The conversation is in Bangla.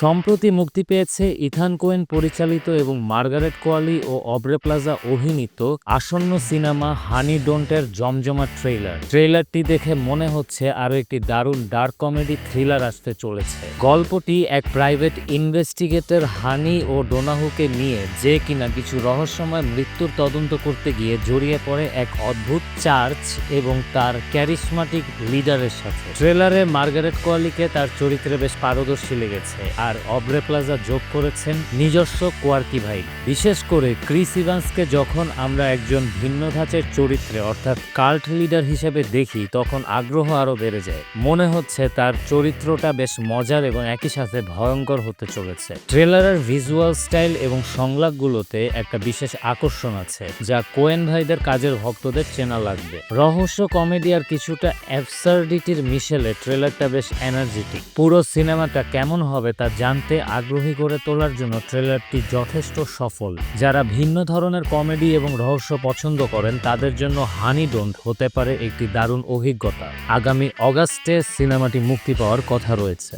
সম্প্রতি মুক্তি পেয়েছে ইথান কোয়েন পরিচালিত এবং মার্গারেট কোয়ালি ও অব্রে প্লাজা অভিনীত আসন্ন সিনেমা হানি ডোন্টের জমজমা ট্রেইলার। ট্রেইলারটি দেখে মনে হচ্ছে আরও একটি দারুণ ডার্ক কমেডি থ্রিলার আসতে চলেছে। গল্পটি এক প্রাইভেট ইনভেস্টিগেটর হানি ও ডোনাহুকে নিয়ে যে কিনা কিছু রহস্যময় মৃত্যুর তদন্ত করতে গিয়ে জড়িয়ে পড়ে এক অদ্ভুত চার্চ এবং তার ক্যারিসমাটিক লিডারের সাথে। ট্রেলারে মার্গারেট কোয়ালিকে তার চরিত্রে বেশ পারদর্শী লেগেছে। আর অব্রে প্লাজা যোগ করেছেন নিজস্ব কোয়ার্কি ভাই। বিশেষ করে ক্রিস ইভান্সকে যখন আমরা একজন ভিন্ন ধাঁচের চরিত্রে, অর্থাৎ কাল্ট লিডার হিসেবে দেখি, তখন আগ্রহ আরও বেড়ে যায়। মনে হচ্ছে তার চরিত্রটা বেশ মজার এবং একই সাথে ভয়ঙ্কর হতে চলেছে। ট্রেলারের ভিজুয়াল স্টাইল এবং সংলাপগুলোতে একটা বিশেষ আকর্ষণ আছে, যা কোয়েন ভাইদের কাজের ভক্তদের চেনা লাগবে। রহস্য কমেডি আর কিছুটা অ্যাবসার্ডিটির মিশেলে ট্রেলারটা বেশ এনার্জেটিক। পুরো সিনেমাটা কেমন হবে তা জানতে আগ্রহী করে তোলার জন্য ট্রেলারটি যথেষ্ট সফল। যারা ভিন্ন ধরনের কমেডি এবং রহস্য পছন্দ করেন, তাদের জন্য হানি ডোন্ট হতে পারে একটি দারুণ অভিজ্ঞতা। আগামী অগাস্টে সিনেমাটি মুক্তি পাওয়ার কথা রয়েছে।